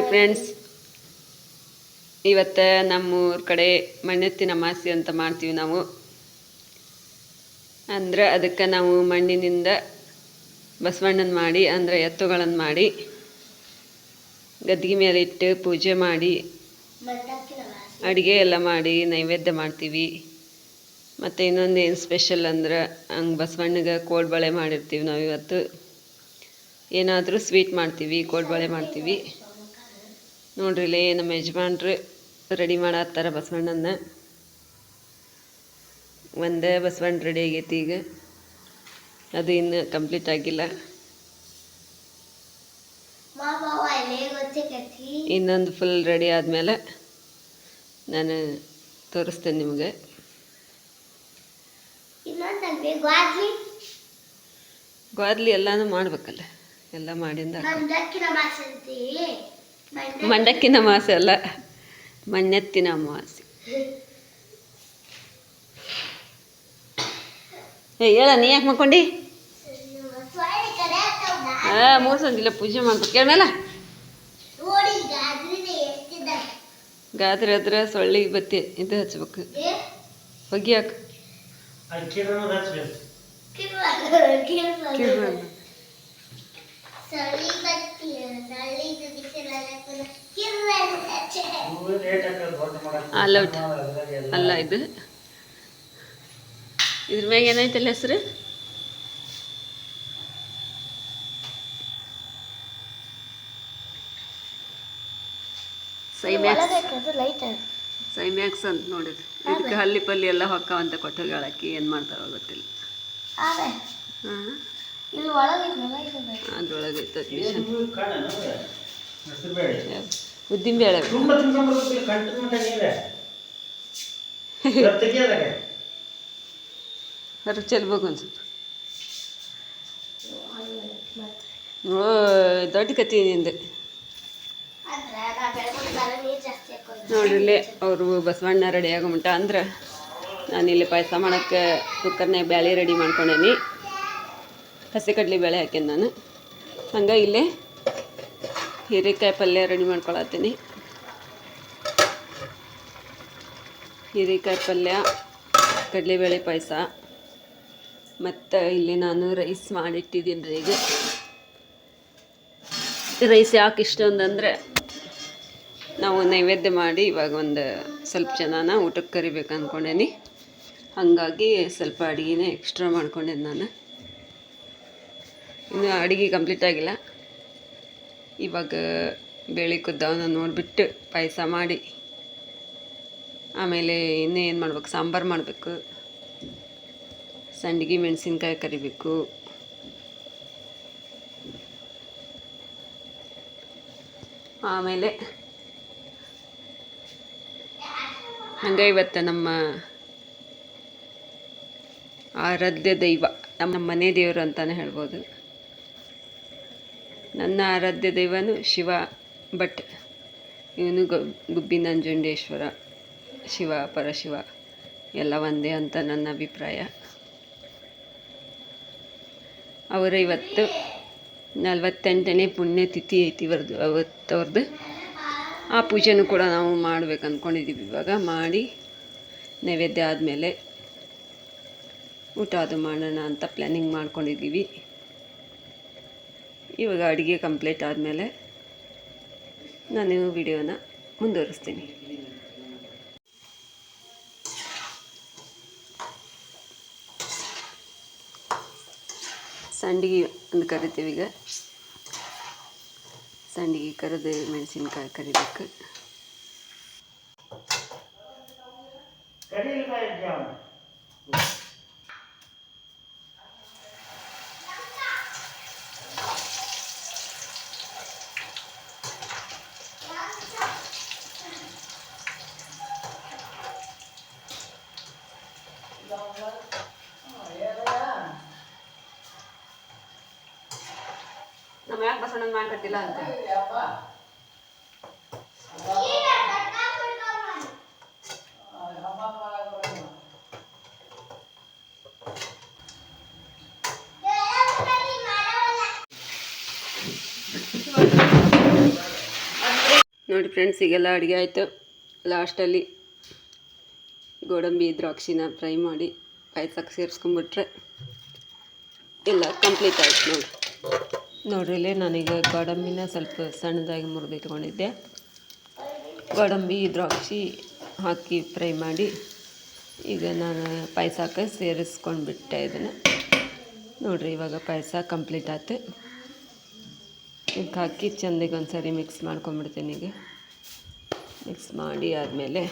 ನೋಡ್ರಿ ಫ್ರೆಂಡ್ಸ್ ಇವತ್ತು ನಮ್ಮೂರ ಕಡೆ ಮಣ್ಣೆತ್ತಿನ ಅಮಾಸೆ ಅಂತ ಮಾಡ್ತೀವಿ ನಾವು. ಅಂದ್ರೆ ಅದಕ್ಕೆ ನಾವು ಮಣ್ಣಿನಿಂದ ಬಸವಣ್ಣನ ಮಾಡಿ, ಅಂದರೆ ಎತ್ತುಗಳನ್ನು ಮಾಡಿ, ಗದ್ದಿಗೆ ಮೇಲೆ ಇಟ್ಟು ಪೂಜೆ ಮಾಡಿ, ಅಡುಗೆ ಎಲ್ಲ ಮಾಡಿ, ನೈವೇದ್ಯ ಮಾಡ್ತೀವಿ. ಮತ್ತು ಇನ್ನೊಂದು ಏನು ಸ್ಪೆಷಲ್ ಅಂದ್ರೆ ಹಂಗೆ ಬಸವಣ್ಣಗೆ ಕೋಡ್ಬಳೆ ಮಾಡಿರ್ತೀವಿ ನಾವು ಇವತ್ತು. ಏನಾದರೂ ಸ್ವೀಟ್ ಮಾಡ್ತೀವಿ ಕೋಡ್ಬಳೆ ಮಾಡ್ತೀವಿ. ನೋಡ್ರಿ ಇಲ್ಲೇ ನಮ್ಮ ಯಜಮಾನ್ರು ರೆಡಿ ಮಾಡತ್ತಾರ ಬಸವಣ್ಣನ ಒಂದೇ ಬಸವಣ್ಣ ರೆಡಿ ಆಗೈತಿ ಈಗ. ಅದು ಇನ್ನು ಕಂಪ್ಲೀಟ್ ಆಗಿಲ್ಲ. ಇನ್ನೊಂದು ಫುಲ್ ರೆಡಿ ಆದಮೇಲೆ ನಾನು ತೋರಿಸ್ತೇನೆ ನಿಮಗೆ. ಗ್ವಾದ್ಲಿ ಎಲ್ಲಾನು ಮಾಡ್ಬೇಕಲ್ಲ, ಎಲ್ಲ ಮಾಡಿಂದ ಮಂಡಕ್ಕಿನ ಅಮಾವಾಸ್ಯೆ ಅಲ್ಲ ಮಣ್ಣೆತ್ತಿನ ಅಮಾವಾಸ್ಯೆ ಏ ಹೇಳ ನೀ ಯಾಕೆ ಮಾಡ್ಕೊಂಡಿ ಹಾ ಕಡೆ ಆಗ್ತಾವ್ನ? ಆ ಮೂರು ಸಂದಿಲ್ಲ ಪೂಜೆ ಮಾಡ್ಬೇಕು. ಕೇಳಮೇಲ ಗಾದ್ರೆ ಹತ್ರ ಸೊಳ್ಳಿಗೆ ಬತ್ತಿ ಇದು ಹಚ್ಬೇಕು. ಹೊಗಿ ಹಾಕು. ಕಿರ್ಬಾರ್ದು. ಕಿರ್ವ ಅಲ್ಲ ಇದು. ಇದ್ರ ಮ್ಯಾಗ ಏನೈತಲ್ಲ ಹೆಸರು? ಸೈಮ್ಯಾಕ್ಸ್. ಸೈಮ್ಯಾಕ್ಸ್ ಅಂತ ನೋಡಿದ್ರು ಇದಕ್ಕೆ ಹಲ್ಲಿ ಪಲ್ಲಿ ಎಲ್ಲ ಹೊಕ್ಕವಂತ ಅಂತ ಹೇಳಕ್ಕೆ ಏನು ಮಾಡ್ತಾರೋ ಗೊತ್ತಿಲ್ಲ. ಹಾಂ. ಅದ್ರೊಳಗೆ ಐತೆ ಬೇಳೆ. ತುಂಬ ಮಟ್ಟ ನೀವೇ ತೆಗಿಯೋದಾಗ ಚೆಲ್ಬೇಕು ಓ ದೊಡ್ಡ ಕತಿ ನಿಂದು ಅಂದ್ರೆ ನಾ ಬೆಳಗ್ಗೆಲ್ಲ ನೀರ್ ಜಾಸ್ತಿ ಹಾಕೋದು. ನೋಡ್ರಿ ಅವರು ಬಸವಣ್ಣ ರೆಡಿ ಆಗಮುಂಟ ಅಂದ್ರೆ ನಾನಿಲ್ಲಿ ಪಾಯಸ ಮಾಡೋಕ್ಕೆ ಕುಕ್ಕರ್ನಾಗ ಬ್ಯಾಳೆ ರೆಡಿ ಮಾಡ್ಕೊಂಡೇನಿ. ಹಸಿ ಕಡ್ಲಿ ಬೇಳೆ ಹಾಕೇನಿ ನಾನು. ಹಂಗೆ ಇಲ್ಲೇ ಹೀರೆಕಾಯಿ ಪಲ್ಯ ರೆಡಿ ಮಾಡ್ಕೊಳತ್ತೀನಿ. ಹೀರೆಕಾಯಿ ಪಲ್ಯ, ಕಡಲೆಬೇಳೆ ಪಾಯಸ, ಮತ್ತು ಇಲ್ಲಿ ನಾನು ರೈಸ್ ಮಾಡಿಟ್ಟಿದ್ದೀನಿ ರೀ ಈಗ. ರೈಸ್ ಯಾಕೆ ಇಷ್ಟೊಂದಂದರೆ ನಾವು ನೈವೇದ್ಯ ಮಾಡಿ ಇವಾಗ ಒಂದು ಸ್ವಲ್ಪ ಜನನ ಊಟಕ್ಕೆ ಕರಿಬೇಕು ಅಂದ್ಕೊಂಡೇನಿ ಹಾಗಾಗಿ ಸ್ವಲ್ಪ ಅಡುಗೆನೇ ಎಕ್ಸ್ಟ್ರಾ ಮಾಡ್ಕೊಂಡೇನಿ ನಾನು. ಇನ್ನು ಅಡುಗೆ ಕಂಪ್ಲೀಟ್ ಆಗಿಲ್ಲ. ಇವಾಗ ಬೆಳಿ ಕುದ್ದವನ್ನ ನೋಡಿಬಿಟ್ಟು ಪಾಯಸ ಮಾಡಿ, ಆಮೇಲೆ ಇನ್ನೂ ಏನು ಮಾಡ್ಬೇಕು, ಸಾಂಬಾರು ಮಾಡಬೇಕು, ಸಂಡಿಗೆ ಮೆಣಸಿನ್ಕಾಯಿ ಕರಿಬೇಕು. ಆಮೇಲೆ ಹಂಗೆ ಇವತ್ತು ನಮ್ಮ ಆರಾಧ್ಯ ದೈವ, ನಮ್ಮ ಮನೆ ದೇವರು ಅಂತಲೇ ಹೇಳ್ಬೋದು. ನನ್ನ ಆರಾಧ್ಯ ದೈವನು ಶಿವ ಭಟ್. ಇವನು ಗುಬ್ಬಿ ನಂಜುಂಡೇಶ್ವರ, ಶಿವ, ಪರಶಿವ, ಎಲ್ಲ ಒಂದೇ ಅಂತ ನನ್ನ ಅಭಿಪ್ರಾಯ. ಅವರ ಇವತ್ತು ನಲವತ್ತೆಂಟನೇ ಪುಣ್ಯತಿಥಿ ಐತಿ ಇವ್ರದ್ದು, ಅವತ್ತು ಅವ್ರದ್ದು ಆ ಪೂಜೆನೂ ಕೂಡ ನಾವು ಮಾಡ್ಬೇಕು ಅಂದ್ಕೊಂಡಿದ್ದೀವಿ ಇವಾಗ ಮಾಡಿ ನೈವೇದ್ಯ ಆದಮೇಲೆ ಊಟ ಅದು ಮಾಡೋಣ ಅಂತ ಪ್ಲ್ಯಾನಿಂಗ್ ಮಾಡ್ಕೊಂಡಿದ್ದೀವಿ ಇವಾಗ ಅಡುಗೆ ಕಂಪ್ಲೀಟ್ ಆದಮೇಲೆ ನಾನು ವಿಡಿಯೋನ ಮುಂದುವರಿಸ್ತೀನಿ. ಸಂಡಿಗೆ ಅಂತ ಕರಿತೀವಿ ಈಗ. ಸಂಡಿಗೆ ಕರೆದು ಮೆಣಸಿನ್ಕಾಯಿ ಕರಿಬೇಕು. ನಮ್ಮ ಮಾಡ್ಕಟ್ಟಿಲ್ಲ ಅಂತ. ನೋಡಿ ಫ್ರೆಂಡ್ಸ್, ಈಗೆಲ್ಲ ಅಡುಗೆ ಆಯಿತು. ಲಾಸ್ಟಲ್ಲಿ ಗೋಡಂಬಿ, ದ್ರಾಕ್ಷಿನ ಫ್ರೈ ಮಾಡಿ ಪಾಯಸಕ್ಕೆ ಸೇರಿಸ್ಕೊಂಬಿಟ್ರೆ ಎಲ್ಲ ಕಂಪ್ಲೀಟ್ ಆಯ್ತು ನೋಡಿ. ನೋಡ್ರಿ, ಇಲ್ಲಿ ನಾನೀಗ ಗೋಡಂಬಿನ ಸ್ವಲ್ಪ ಸಣ್ಣದಾಗಿ ಮುರಿದು ಇಟ್ಕೊಂಡಿದ್ದೆ ಗೋಡಂಬಿ, ದ್ರಾಕ್ಷಿ ಹಾಕಿ ಫ್ರೈ ಮಾಡಿ ಈಗ ನಾನು ಪಾಯಸಕ್ಕೆ ಸೇರಿಸ್ಕೊಂಡು ಬಿಟ್ಟೆ ಇದನ್ನು. ನೋಡಿರಿ, ಇವಾಗ ಪಾಯಸ ಕಂಪ್ಲೀಟ್ ಆಯ್ತು. ಇದಕ್ಕೆ ಹಾಕಿ ಚೆಂದಿಗೆ ಒಂದ್ಸರಿ ಮಿಕ್ಸ್ ಮಾಡ್ಕೊಂಬಿಡ್ತೀನಿ ಈಗ. ಮಿಕ್ಸ್ ಮಾಡಿ ಆದಮೇಲೆ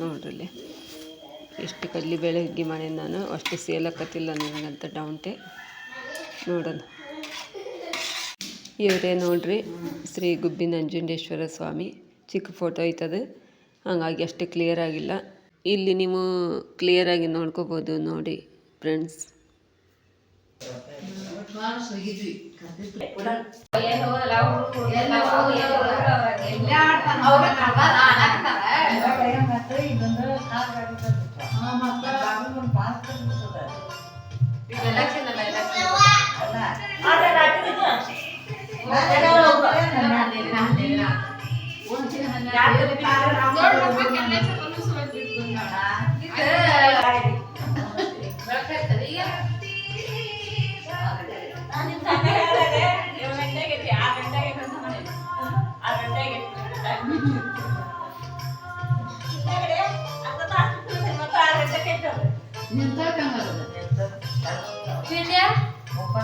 ನೋಡ್ರಿ ಎಷ್ಟು ಕಡ್ಲಿ ಬೆಳಗ್ಗೆ ಹುಗ್ಗಿ ಮಾಡೀನಿ ನಾನು ಅಷ್ಟು ಸೇಲಕ್ಕತ್ತಿಲ್ಲ ನನಗಂತ ಡೌಂಟೆ. ನೋಡೋಣ. ಇವರೇ ನೋಡ್ರಿ, ಶ್ರೀ ಗುಬ್ಬಿ ನಂಜುಂಡೇಶ್ವರ ಸ್ವಾಮಿ. ಚಿಕ್ಕ ಫೋಟೋ ಐತದು. ಹಾಗಾಗಿ ಅಷ್ಟು ಕ್ಲಿಯರ್ ಆಗಿಲ್ಲ. ಇಲ್ಲಿ ನೀವು ಕ್ಲಿಯರಾಗಿ ನೋಡ್ಕೋಬೋದು ನೋಡಿ ಫ್ರೆಂಡ್ಸ್ ನಿಂತ ಕಂಗಾರ ನಿಂತ ಚಿಂಡ್ಯಾ ಒಪ್ಪ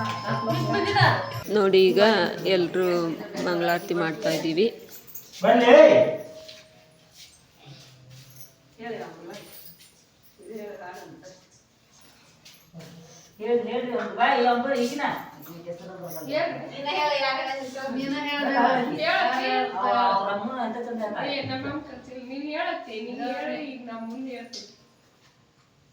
ನೋಡಿ ಈಗ ಎಲ್ಲರೂ ಮಂಗಳಾರತಿ ಮಾಡ್ತಾ ಇದ್ದೀವಿ.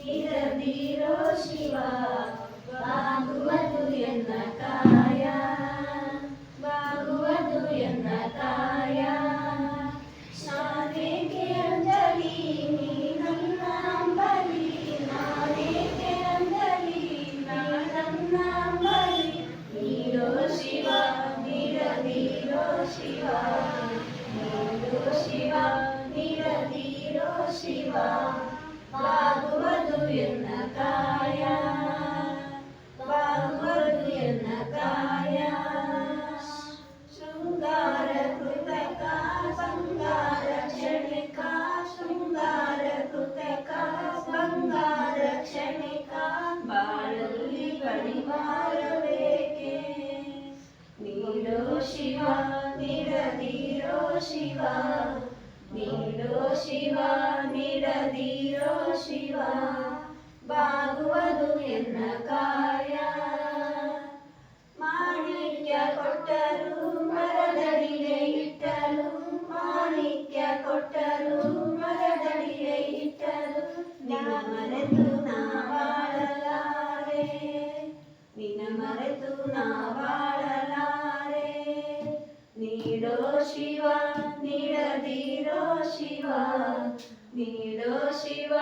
ಹೇಳಿ ಈಗ ನಾ ಮುಂದೆ ಹೇಳ್ತೀನಿ ಹೇಳತ್ತಿ ನಾಕಿ ನಾ ಹೇಳಿದ್ರೆ ಮುಂದೆ ಅದ ಹಾ, ಈಗ ಹೇಳ್ಕೊಡ್ರಿ ನಾವ್ ಹೇಳ್ತೀವಿ ನನಗೂ ಬರೋದು ಬಿಡ ಇವ್ರ ನಾನು ಅದೇ ಹೇಳ್ಬೇಕಕ್ಕ ನೀನ ನಮ್ಮಮ್ಮ ಅಂತ ಕಡೆ ಆಡಾಟ ತೋರಿಸ್ತಾ ಅಲ್ಲ ನಮ್ಮ ಬಸವಲಿಂಗ ಚಪಾತಿ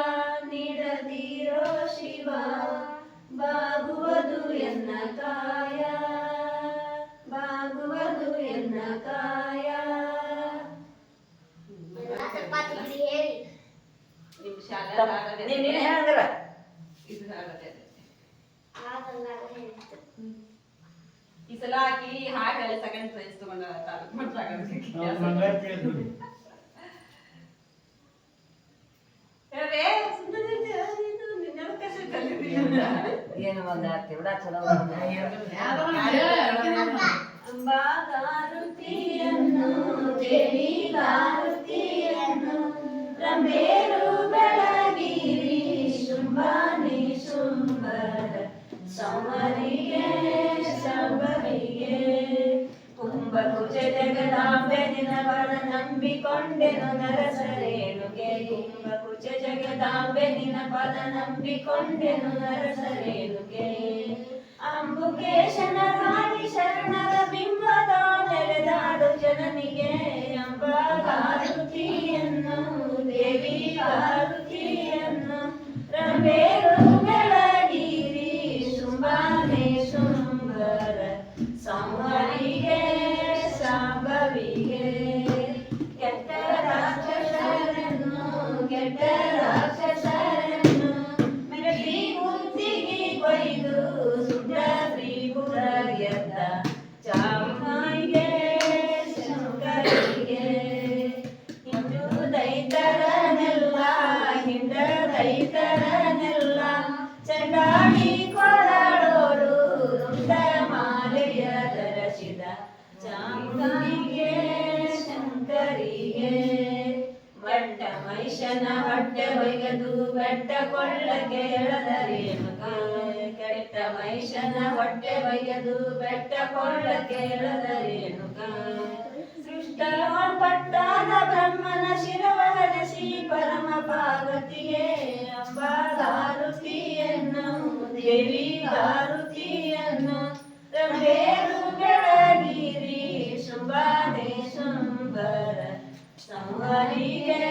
ನಂಬಿಕೊಂಡೆನು ನರಸರೇಣುಗೆ ಕುಚ ಜಗದಾಂಬೆ ನಿನ ಪದ ನಂಬಿಕೊಂಡೆನು ನರಸರೇಣುಗೆ ಅಂಬುಕೇಶನ ರಾಣಿ ಶರಣರ ಬಿಂಬದ ನೆಲೆದಾಡು ಜನನಿಗೆ ಅಂಬಾಗಾರುತಿಯನ್ನು ದೇವಿ ಆರುತಿಯನ್ನು ರಮೇರು ಬೆಳಗಿರಿ ಶುಂಭಾನೆ ಶುಂಭರ ಸಂವರಿಗೆ ಶಾಂಭವಿಗೆ ಎಳದರೇನುಗ ಸೃಷ್ಟ ಪಟ್ಟಾದ ಬ್ರಹ್ಮನ ಶಿರವಲಸಿ ಪರಮ ಪಾರ್ವತಿಗೆ ಅಂಬಾದಾರುತಿಯನ್ನು ದೇವಿ ಗಾರುತಿಯನ್ನು ರಂಬೇರು ಬೆಳಗಿರಿ ಶುಂಭಾನೆ ಶುಂಭರ ಸಂವರಿಗೆ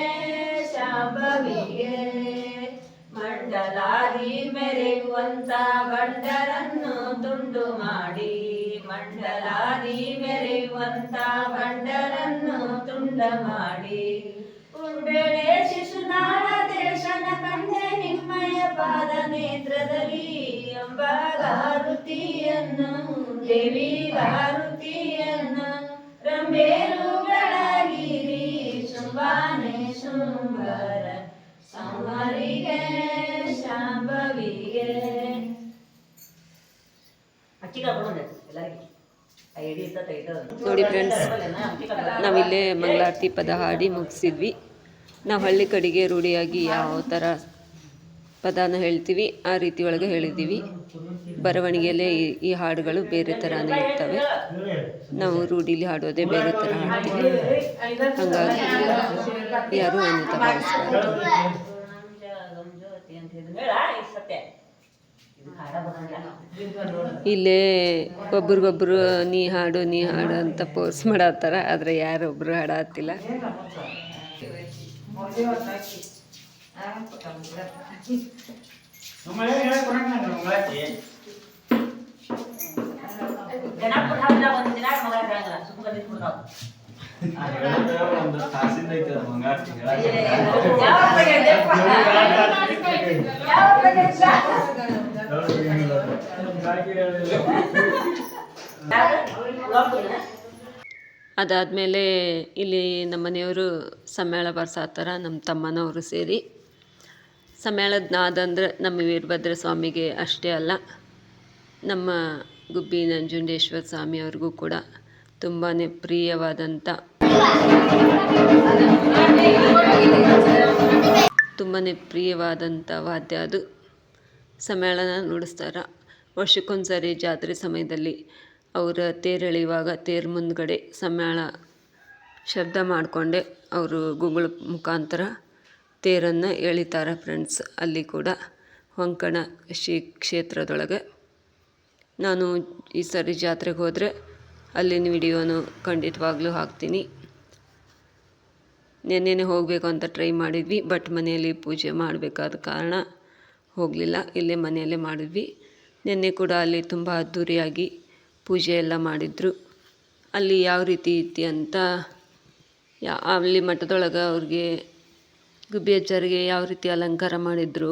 ಶಾಂಭವಿಗೆ ಮಂಡಲಾದಿ ಮೆರೆಯುವಂತ ಬಂಡರನ್ನು ತುಂಡ ಮಾಡಿ. ಉಂಬೆಳೆ ಶಿಶುನಾಳ ದೇಶನ ಕಂಡೆ ನಿಮ್ಮಯ ಪಾದ ನೇತ್ರದಲ್ಲಿ. ಅಂಬಾಗಾರುತಿಯನ್ನು ದೇವಿ ಗಾರುತಿಯನ್ನು ರಂಬೇರು ಬೆಳಗಿರಿ ಶುಂಭಾನೆ ಶುಂಭರ ಸಂವರಿಗೆ ಶಾಂಭವಿಗೆ. ನೋಡಿ ಫ್ರೆಂಡ್ಸ್, ನಾವಿಲ್ಲೇ ಮಂಗಳಾರತಿ ಪದ ಹಾಡಿ ಮುಗಿಸಿದ್ವಿ. ನಾವು ಹಳ್ಳಿ ಕಡೆಗೆ ರೂಢಿಯಾಗಿ ಯಾವ ಥರ ಪದಾನ ಹೇಳ್ತೀವಿ, ಆ ರೀತಿ ಒಳಗೆ ಹೇಳಿದ್ದೀವಿ. ಬರವಣಿಗೆಯಲ್ಲೇ ಈ- ಹಾಡುಗಳು ಬೇರೆ ಥರನೇ ಇರ್ತವೆ. ನಾವು ರೂಢಿಲಿ ಹಾಡೋದೇ ಬೇರೆ ಥರ ಹಾಡ್ತೀವಿ. ಹಾಗಾಗಿ ಯಾರೂ ಅನ್ಯತಾ ಭಾವಿಸ್ಬಾರ್ದು. ಇಲ್ಲೇ ಒಬ್ರಿಗೊಬ್ರು ನೀ ಹಾಡು ನೀ ಹಾಡು ಅಂತ ಪೋಸ್ ಮಾಡತ್ತಾರ ಆದರೆ ಯಾರೊಬ್ರು ಹಾಡತ್ತಿಲ್ಲ ಅದಾದಮೇಲೆ ಇಲ್ಲಿ ನಮ್ಮ ಮನೆಯವರು ಸಮ್ಮೇಳ ಬರ್ಸಾತಾರ ನಮ್ಮ ತಮ್ಮನವರು ಸೇರಿ ಸಮ್ಮೇಳದ ನಾದಂದ್ರೆ ನಮ್ಮ ವೀರಭದ್ರ ಸ್ವಾಮಿಗೆ ಅಷ್ಟೇ ಅಲ್ಲ, ನಮ್ಮ ಗುಬ್ಬಿ ನಂಜುಂಡೇಶ್ವರ ಸ್ವಾಮಿಯವ್ರಿಗೂ ಕೂಡ ತುಂಬಾ ಪ್ರಿಯವಾದಂಥ ತುಂಬಾ ಪ್ರಿಯವಾದಂಥ ವಾದ್ಯ ಅದು. ಸಮ್ಮೇಳನ ನುಡಿಸ್ತಾರೆ. ವರ್ಷಕ್ಕೊಂದ್ಸರಿ ಜಾತ್ರೆ ಸಮಯದಲ್ಲಿ ಅವರ ತೇರೆಳೆಯುವಾಗ ತೇರು ಮುಂದುಗಡೆ ಸಮ್ಮೇಳ ಶಬ್ದ ಮಾಡಿಕೊಂಡೆ. ಅವರು ಗುಗಳ ಮುಖಾಂತರ ತೇರನ್ನು ಎಳಿತಾರೆ ಫ್ರೆಂಡ್ಸ್. ಅಲ್ಲಿ ಕೂಡ ಹೊಂಕಣ ಶ್ರೀ ಕ್ಷೇತ್ರದೊಳಗೆ. ನಾನು ಈ ಸರಿ ಜಾತ್ರೆಗೆ ಹೋದರೆ ಅಲ್ಲಿನ ವಿಡಿಯೋನು ಖಂಡಿತವಾಗ್ಲೂ ಹಾಕ್ತೀನಿ. ನೆನ್ನೆನೆ ಹೋಗಬೇಕು ಅಂತ ಟ್ರೈ ಮಾಡಿದ್ವಿ, ಬಟ್ ಮನೆಯಲ್ಲಿ ಪೂಜೆ ಮಾಡಬೇಕಾದ ಕಾರಣ ಹೋಗಲಿಲ್ಲ. ಇಲ್ಲೇ ಮನೆಯಲ್ಲೇ ಮಾಡಿದ್ವಿ. ನಿನ್ನೆ ಕೂಡ ಅಲ್ಲಿ ತುಂಬ ಅದ್ಧೂರಿಯಾಗಿ ಪೂಜೆ ಎಲ್ಲ ಮಾಡಿದರು. ಅಲ್ಲಿ ಯಾವ ರೀತಿ ಇತ್ತು ಅಂತ ಯಾ ಅಲ್ಲಿ ಮಠದೊಳಗೆ ಅವ್ರಿಗೆ ಗುಬ್ಬಿ ಅಜ್ಜರಿಗೆ ಯಾವ ರೀತಿ ಅಲಂಕಾರ ಮಾಡಿದರು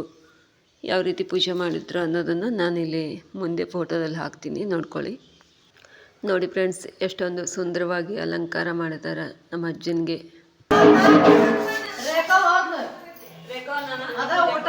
ಯಾವ ರೀತಿ ಪೂಜೆ ಮಾಡಿದ್ರು ಅನ್ನೋದನ್ನು ನಾನಿಲ್ಲಿ ಮುಂದೆ ಫೋಟೋದಲ್ಲಿ ಹಾಕ್ತೀನಿ. ನೋಡ್ಕೊಳ್ಳಿ. ನೋಡಿ ಫ್ರೆಂಡ್ಸ್ ಎಷ್ಟೊಂದು ಸುಂದರವಾಗಿ ಅಲಂಕಾರ ಮಾಡಿದ್ದಾರೆ ನಮ್ಮ ಅಜ್ಜನಿಗೆ. ಅದ ಊಟ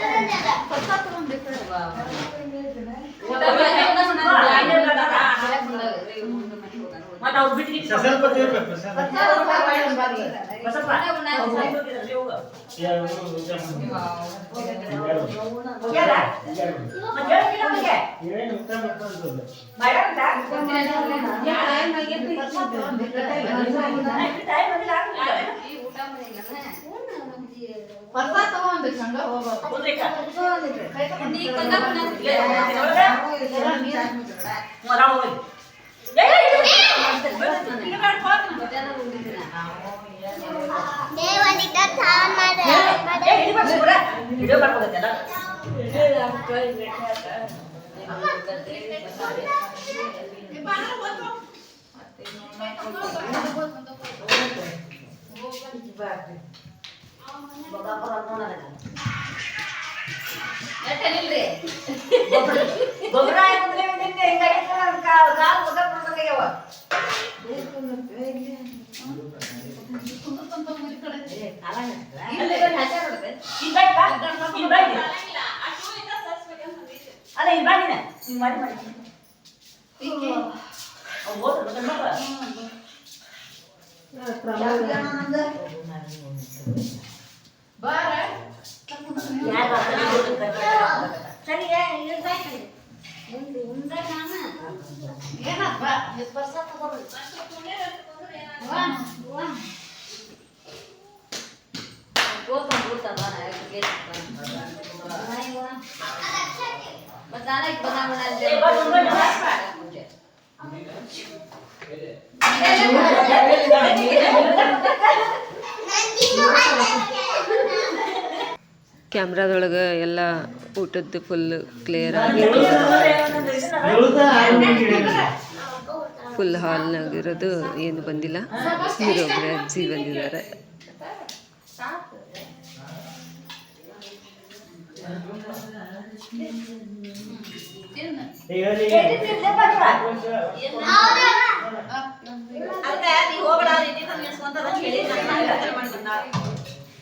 ಬಾ, ಏನ್ ಹೇಳಿದ್ನಿ ಹೇಳ? ನಿಮ್ಗೆ ಶೃಂಗಾರ ಮಾಡ್ಲಿ, ಅವು- ಅವ್ರು ಬಿಟ್ಟು ಸ್ವಲ್ಪ ತಿರ್ಬೇಕು, ಸ್ವಲ್ಪ. ಬಸಪ್ಪ ಅವ್ರು ಹೋಗ್ಬಿಟ್ಟಿದ್ದಾರೆ, ಹೋಗು. ಯಾರು ಊಟ ಮಾಡಿ. ಹೋಗ್ಯಾರ? ಮತ್ತೆ ಹೇಳ್ತಿಲ್ಲ ಅವ್ರಿಗೆ. ಏನು ಊಟ ಮಾಡ್ಕೊಂಡು ಮಾಡ್ಯಾರಂತ? ಟೈಮ್ ಬಂದಿಲ್ಲ, ಆಗ್ಬಿಟ್ಟಿದೆ. ಹೋಗ್ಬೇಕಾ? ಇಲ್ಲೇ, ಒಳಗೆ? ಮೊರ ಹೋಗಿ. ಗೊಬ್ಬರ ಹಾಕಿದ್ರೆ ಹಿಂಗಾಗೈತೆ, ಕಾಲ್ ಕಾಲ್ ಮುಖ ಬಿಡ್ಬೇಕಾಗ್ಯಾವ. ಅಲ್ಲ ಇಲ್ಲಿ ಬಾ ನೀನು. ಹಿಂಗ್ ಮಾಡಿ ಮಾಡಿ. ಅವ್ನು ಹೋದ್ರು, ಮತ್ತೆ ನೋಡು. ಯಾರು ಬರ್ತಾರೆ, ಹೋದ್ರು, ಬರ್ತಾರೆ. ಸರಿ ಏ, ಇಲ್ಲಿ ಬಾ ಈ ಕಡೆ. ಏ, ಬಾ, ಬಾ, ಬಾ, ಬಾ. ಕ್ಯಾಮ್ರಾದೊಳಗೆ ಎಲ್ಲ ಊಟದ್ದು ಫುಲ್ ಕ್ಲಿಯರ್ ಆಗಿ. ಫುಲ್ ಹಾಲ್ನಾಗಿರೋದು ಏನು ಬಂದಿಲ್ಲ ಹೀರೋಬ್ರೆ ಅಜ್ಜಿ ಬಂದಿದ್ದಾರೆ ಹೇಳಿ. ಅದ್ಕೆ ನೀವ್ ಹೋಗ್ಬೇಡ,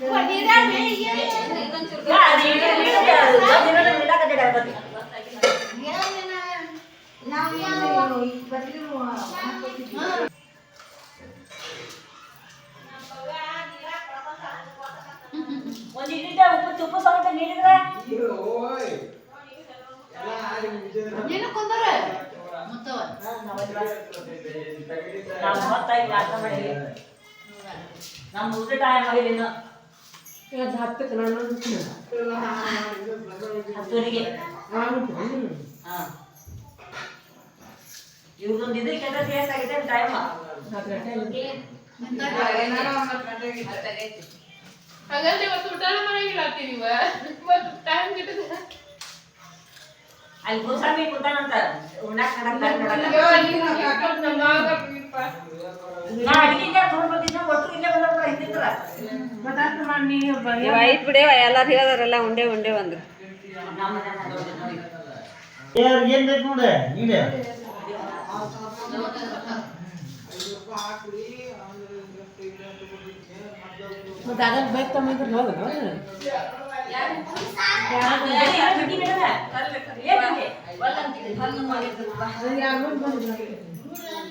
ತಂದ್ ನಿಲ್ಸ್ಕೊಂತಾರ ಟೈಮ್ ಹೇಳಿ ನಾನ್ ಮಾಡಿಲ್ಲ. ನೀನ್. ಆಗಿದೆ ಹತ್ತುವರೆಗೆ ಹಾ ಇವ್ರದೊಂದು ಇದು ಕೆಟ್ಟದ್ದು ಟೈಮ್ ಹಾಗಾದ್ರೆ ಇವತ್ತು ಊಟನ ಮಾಡಂಗಿಲ್ಲ ನೀವು? ಇವತ್ತು ಟೈಮ್ ಗಿಟ್ಟದ ಅಲ್ಲಿ ಕುಸಾಮಿ ಕುಂತಾನಂತ. ಉಣ್ಣಾಕ್ ಕಡಕ್ ನಾ ಅಡಿಗೆ ಒಟ್ಟು ಇಲ್ಲೇ ನಾನು ಬಿಡೇವ ಎಲ್ಲಾರು ಹೇಳ್ದಾರಲ್ಲ ಉಂಡೆ ಉಂಡೆ ಅವ್ರಿಗೆ ಏನ್ ಬೇಕು ನೋಡ ನೀನೆ. ಹೆಂಗಾರ ಮಾಡಿದ್ರೆ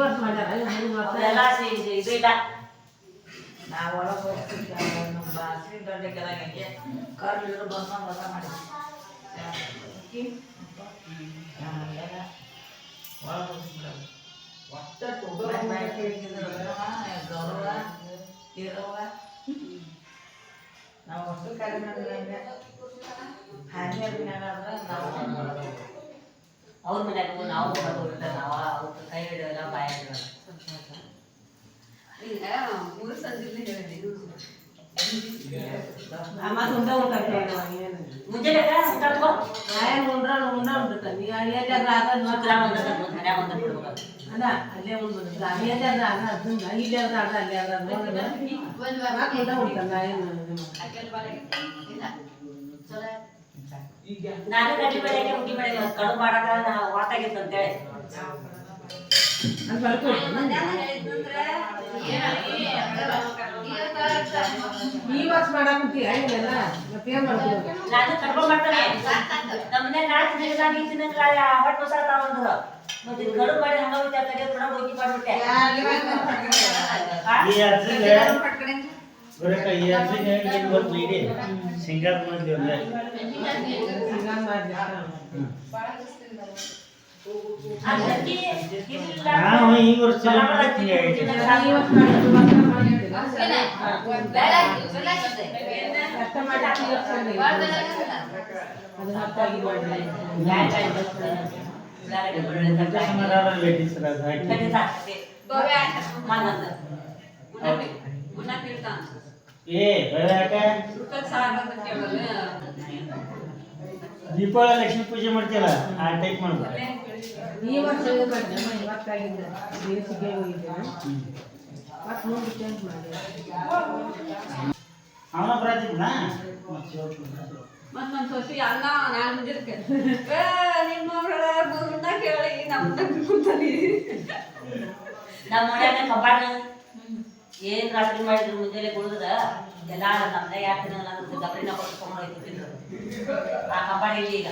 ವರ್ಷ ಮಾಡ್ಯಾರ ಮೂರು ವರ್ಷ ಅವರೆಲ್ಲ ಸಿ- ಇದು- ಇದು ಇಲ್ಲ. ನಾವು ಒಳಗೆ ಹೋಗ್ತಿದ್ದ ನಮ್ಮ ಬಾಸ್ರಿ ದೊಡ್ಡ ಕೆಳಗೆ ಕರ್ಲಿದ್ರು ಬಂದ್ಕೊಂಡು ಹೊಸ ಮಾಡಿದ್ವಿ ಗೌರವ ಇರವ ಕಡಿಮೆ ನಾವು ಅವ್ರ ಮನ್ಯಾಗ ನಾವು ಹೋಗೋದಿಲ್ಲ ನಾವು ಅವ್ರ ಕೈ ಹಿಡಿಯೋಲ್ಲ ಬಾಯ ಹಿಡಿಯೋಲ್ಲ ಮತ್ತೆ ಉಂಡ ಉಂಟ ಮುಂಜಾನೆ ಊಟ ತಗೋ ಆಯನ್ ಉಂಡ್ರ ಉಂಡ ಉಂಟ ನೀ ಅಲ್ಲಿಯಾದ್ರ ಆಗದ್ ಮಕ್ಳ ಮಾತ್ರ ಒಂದ್ ಮನ್ಯಾಗ ಒಂದ್ ಬಿಡ್ಬೇಕು ಅಲ್ಲ ಅಲ್ಲೇ ಉಂಡು ಅಲ್ಲಿಯಾದ್ರ ಆಗ ಅದನ್ನ ಇಲ್ಲಾದ್ರ ಆಗ ಅಲ್ಲಿ ಆದ್ರ ಮತ್ತೆ ಉಂಡ ಉಂಟಲ್ಲ ಏನು ನಾನು ಗಡ್ಡಿ ಬೆಳೆಗೆ ಹುಡುಗಿ ಬೆಳೆಗೆ ಕಡು ಮಾಡಾಕ ಹೊರತಾಗಿತ್ತು ಅಂತೇಳಿ ಮತ್ತೇನ್ ಮಾಡ್ಕೊಡು ನಾನು ಮಾಡ್ತಾನೆ. ನಮ್ಮನೆ ನೀ ಹೊಟ್ಟೆ ಹೊಸ ಮತ್ತೆ ಗಡು ಕಡು ಮಾಡಿ ಹಂಗ ಕೂಡ ಹೋಗಿ ಮಾಡ್ಬಿಟ್ಟೆ. ಈ ಅಜ್ಜಿಗೆ ಬರಕ ಈ ಅಜ್ಜಿಗೆ ಏನ್ ಗೊತ್ತು ಇಡಿ ಸಿಂಗಾರ ಮಾಡಿದ್ವಿ ಅಂದ್ರೆ ಹಿಂಗಾಗ್ ಮಾಡ್ದೆ. ಅದಕ್ಕೆ ಇಲ್ಲ ನಾವು ಈ ವರ್ಷ ಹಿಂಗೆ ಆಗೈತೆ. ಈ ವರ್ಷ ಮಾಡಿದ್ದು ವರ್ಷ ಮಾಡಿದ್ದಿಲ್ಲ. ಕಷ್ಟ ಮಾಡಿ ಈ ವರ್ಷ ಮಾಡಿದ್ದು. ಅದು ಹತ್ತಾಗಿ ಏ ಬರಾಕ ದೀಪಾವಳಿ ಲಕ್ಷ್ಮಿ ಪೂಜೆ ಮಾಡ್ತೀಯಲ್ಲ ಆ ಟೈಪ್ ಮಾಡ್ಬೇಕು ಈ ವರ್ಷ ಇವತ್ತಾಗಿದ್ದೆ ಬೇಸಿಗೆ ಹೋಗಿದ್ದೆ ಮತ್ತೆ ನೋಡಿ ಚೇಂಜ್ ಮಾಡಿ. ಅವನ ಬರಾತಿದ್ನಾ ಮತ್ತೊಂದು ಸೊಸಿ ಅಲ್ಲ ನಾನು ಮುಂಜಿರ್ಕೆ ನಿಮ್ಮ ಕೇಳಿ ನಮ್ಮ ಕಬ್ಬಾಣ ಏನ್ ರಾತ್ರಿ ಮಾಡಿದ್ರು ಮುಂಜಾನೆ ಕುಡಿದ್ರ ಎಲ್ಲ ನಮ್ದ ಯಾಕೆ ಗಬರಿನ ಕೊಟ್ಕೊಂಡು ಹೋಯ್ತು ತಿಂದ್ರು. ಆ ಕಂಬಾಡಿ ಇಲ್ಲಿ ಈಗ.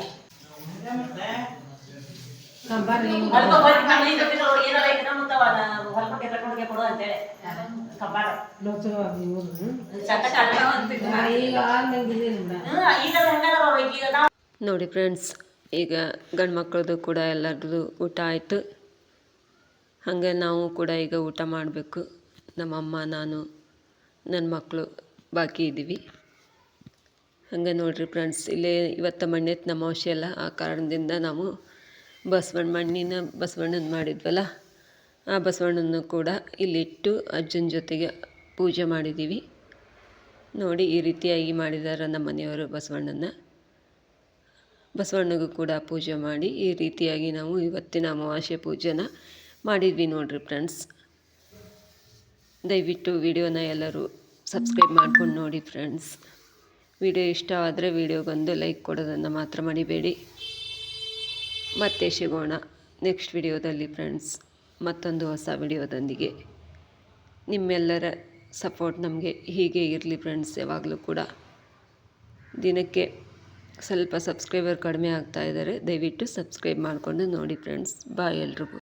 ನೋಡಿ ಫ್ರೆಂಡ್ಸ್ ಈಗ ಗಂಡು ಮಕ್ಕಳದು ಕೂಡ ಎಲ್ಲರದು ಊಟ ಆಯಿತು. ಹಾಗೆ ನಾವು ಕೂಡ ಈಗ ಊಟ ಮಾಡಬೇಕು. ನಮ್ಮಮ್ಮ, ನಾನು ನನ್ನ ಮಕ್ಕಳು ಬಾಕಿ ಇದ್ದೀವಿ ಹಂಗೆ ನೋಡಿರಿ ಫ್ರೆಂಡ್ಸ್, ಇಲ್ಲೇ ಇವತ್ತು ಮಣ್ಣೆತ್ತು ಅವಶ್ಯ ಅಲ್ಲ ಆ ಕಾರಣದಿಂದ ನಾವು ಬಸವಣ್ಣ ಮಣ್ಣಿನ ಬಸವಣ್ಣನ ಮಾಡಿದ್ವಲ್ಲ, ಆ ಬಸವಣ್ಣನ ಕೂಡ ಇಲ್ಲಿಟ್ಟು ಅಜ್ಜನ ಜೊತೆಗೆ ಪೂಜೆ ಮಾಡಿದ್ದೀವಿ ನೋಡಿ, ಈ ರೀತಿಯಾಗಿ ಮಾಡಿದ್ದಾರೆ ನಮ್ಮ ಮನೆಯವರು ಬಸವಣ್ಣನ ಬಸವಣ್ಣಗೂ ಕೂಡ ಪೂಜೆ ಮಾಡಿ ಈ ರೀತಿಯಾಗಿ ನಾವು ಇವತ್ತಿನ ಅಮಾವಾಸ್ಯೆ ಪೂಜೆನ ಮಾಡಿದ್ವಿ ನೋಡಿರಿ ಫ್ರೆಂಡ್ಸ್. ದಯವಿಟ್ಟು ವಿಡಿಯೋನ ಎಲ್ಲರೂ ಸಬ್ಸ್ಕ್ರೈಬ್ ಮಾಡ್ಕೊಂಡು ನೋಡಿ ಫ್ರೆಂಡ್ಸ್ ವಿಡಿಯೋ ಇಷ್ಟವಾದರೆ ವಿಡಿಯೋಗೊಂದು ಲೈಕ್ ಕೊಡೋದನ್ನು ಮಾತ್ರ ಮರಿಬೇಡಿ. ಮತ್ತೆ ಸಿಗೋಣ ನೆಕ್ಸ್ಟ್ ವಿಡಿಯೋದಲ್ಲಿ ಫ್ರೆಂಡ್ಸ್ ಮತ್ತೊಂದು ಹೊಸ ವಿಡಿಯೋದೊಂದಿಗೆ. ನಿಮ್ಮೆಲ್ಲರ ಸಪೋರ್ಟ್ ನಮಗೆ ಹೀಗೆ ಇರಲಿ ಫ್ರೆಂಡ್ಸ್ ಯಾವಾಗಲೂ ಕೂಡ. ದಿನಕ್ಕೆ ಸ್ವಲ್ಪ ಸಬ್ಸ್ಕ್ರೈಬರ್ ಕಡಿಮೆ ಆಗ್ತಾ ಇದ್ದಾರೆ. ದಯವಿಟ್ಟು ಸಬ್ಸ್ಕ್ರೈಬ್ ಮಾಡಿಕೊಂಡು ನೋಡಿ ಫ್ರೆಂಡ್ಸ್ ಬಾಯ್ ಎಲ್ರಿಗೂ.